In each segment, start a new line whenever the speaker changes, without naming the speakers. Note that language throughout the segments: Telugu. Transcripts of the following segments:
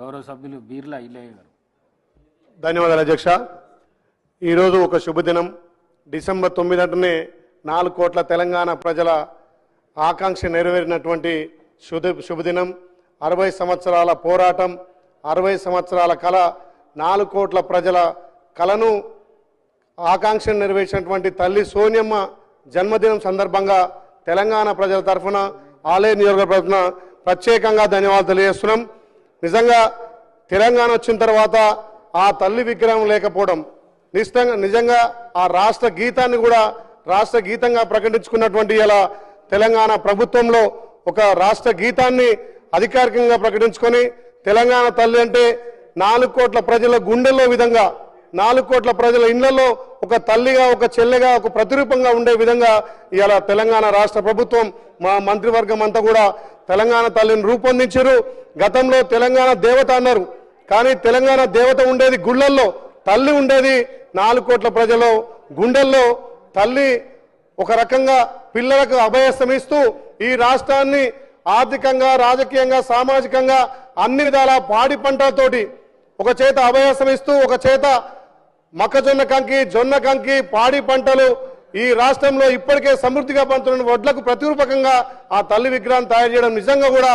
గౌరవ సభ్యులు బీర్లా ఇల్లయ్య గారు.
ధన్యవాదాలు అధ్యక్ష. ఈరోజు ఒక శుభదినం. డిసెంబర్ తొమ్మిది నాలుగు కోట్ల తెలంగాణ ప్రజల ఆకాంక్ష నెరవేరినటువంటి శుభ శుభదినం. అరవై సంవత్సరాల పోరాటం అరవై సంవత్సరాల కళ నాలుగు కోట్ల ప్రజల కళను ఆకాంక్షను నెరవేర్చినటువంటి తల్లి సోనియమ్మ జన్మదినం సందర్భంగా తెలంగాణ ప్రజల తరఫున ఆలయ నియోజకవర్గ తరఫున ప్రత్యేకంగా ధన్యవాదాలు తెలియజేస్తున్నాం. నిజంగా తెలంగాణ వచ్చిన తర్వాత ఆ తల్లి విగ్రహం లేకపోవడం నిజంగా నిజంగా ఆ రాష్ట్ర గీతాన్ని కూడా రాష్ట్ర గీతంగా ప్రకటించుకున్నటువంటి ఇలా తెలంగాణ ప్రభుత్వంలో ఒక రాష్ట్ర గీతాన్ని అధికారికంగా ప్రకటించుకొని తెలంగాణ తల్లి అంటే నాలుగు కోట్ల ప్రజల గుండెల్లో విధంగా నాలుగు కోట్ల ప్రజల ఇళ్ళలో ఒక తల్లిగా ఒక చెల్లెగా ఒక ప్రతిరూపంగా ఉండే విధంగా ఇలా తెలంగాణ రాష్ట్ర ప్రభుత్వం మా మంత్రివర్గం అంతా కూడా తెలంగాణ తల్లిని రూపొందించారు. గతంలో తెలంగాణ దేవత అన్నారు. కానీ తెలంగాణ దేవత ఉండేది గుళ్ళల్లో తల్లి ఉండేది నాలుగు కోట్ల ప్రజలు గుండెల్లో. తల్లి ఒక రకంగా పిల్లలకు అభయస్థం ఇస్తూ ఈ రాష్ట్రాన్ని ఆర్థికంగా రాజకీయంగా సామాజికంగా అన్ని విధాల పాడి పంటలతోటి ఒక చేత అభయాసం ఇస్తూ ఒక చేత మొక్కజొన్న కంకి జొన్న కంకి పాడి పంటలు ఈ రాష్ట్రంలో ఇప్పటికే సమృద్ధిగా పండుతున్న వడ్లకు ప్రతిరూపకంగా ఆ తల్లి విగ్రహం తయారు చేయడం నిజంగా కూడా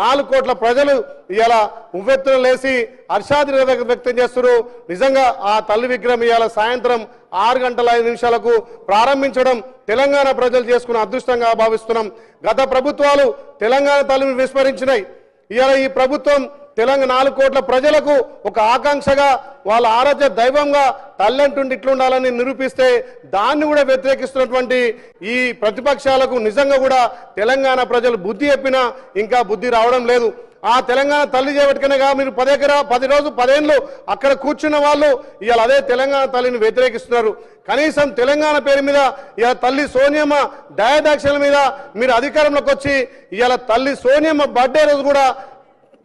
నాలుగు కోట్ల ప్రజలు ఇలా ఉవ్వెత్తున లేసి హర్షాది వ్యక్తం చేస్తున్నారు. నిజంగా ఆ తల్లి విగ్రహం ఇవాళ సాయంత్రం ఆరు గంటల ఐదు నిమిషాలకు ప్రారంభించడం తెలంగాణ ప్రజలు చేసుకున్న అదృష్టంగా భావిస్తున్నాం. గత ప్రభుత్వాలు తెలంగాణ తల్లిని విస్మరించినాయి. ఇవాళ ఈ ప్రభుత్వం తెలంగాణ నాలుగు కోట్ల ప్రజలకు ఒక ఆకాంక్షగా వాళ్ళ ఆరాధ్య దైవంగా తల్లంటుండి ఇట్లుండాలని నిరూపిస్తే దాన్ని కూడా వ్యతిరేకిస్తున్నటువంటి ఈ ప్రతిపక్షాలకు నిజంగా కూడా తెలంగాణ ప్రజలు బుద్ధి చెప్పినా ఇంకా బుద్ధి రావడం లేదు. ఆ తెలంగాణ తల్లి చేపట్టుకునేగా మీరు పదెకరా పది రోజు పదేళ్ళు అక్కడ కూర్చున్న వాళ్ళు ఇవాళ అదే తెలంగాణ తల్లిని వ్యతిరేకిస్తున్నారు. కనీసం తెలంగాణ పేరు మీద ఇవాళ తల్లి సోనియమ్మ దయాదాక్షల మీద మీరు అధికారంలోకి వచ్చి ఇవాళ తల్లి సోనియమ్మ బర్త్డే రోజు కూడా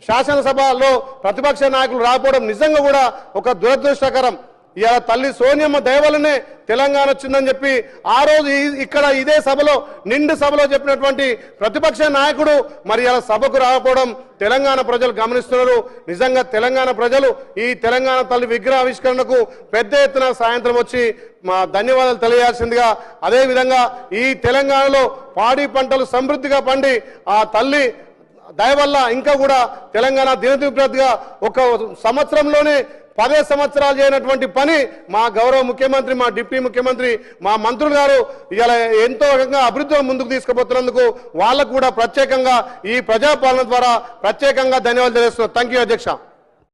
శాసనసభలో ప్రతిపక్ష నాయకులు రాకపోవడం నిజంగా కూడా ఒక దురదృష్టకరం. ఇలా తల్లి సోనియమ్మ దయవలనే తెలంగాణ వచ్చిందని చెప్పి ఆ రోజు ఇక్కడ ఇదే సభలో నిండు సభలో చెప్పినటువంటి ప్రతిపక్ష నాయకుడు మరి ఇలా సభకు రాకపోవడం తెలంగాణ ప్రజలు గమనిస్తున్నారు. నిజంగా తెలంగాణ ప్రజలు ఈ తెలంగాణ తల్లి విగ్రహ ఆవిష్కరణకు పెద్ద ఎత్తున సాయంత్రం వచ్చి మా ధన్యవాదాలు తెలియాల్సిందిగా అదేవిధంగా ఈ తెలంగాణలో పాడి పంటలు సమృద్ధిగా పండి ఆ తల్లి దయవల్ల ఇంకా కూడా తెలంగాణ దినదిప్రతిగా ఒక సంవత్సరంలోనే పదే సంవత్సరాలు చేయనటువంటి పని మా గౌరవ ముఖ్యమంత్రి మా డిప్యూటీ ముఖ్యమంత్రి మా మంత్రులు గారు ఇలా ఎంతో రకంగా అభివృద్ధి ముందుకు తీసుకుపోతున్నందుకు వాళ్ళకు కూడా ప్రత్యేకంగా ఈ ప్రజాపాలన ద్వారా ప్రత్యేకంగా ధన్యవాదాలు తెలియజేస్తున్నాను థ్యాంక్ యూ అధ్యక్ష.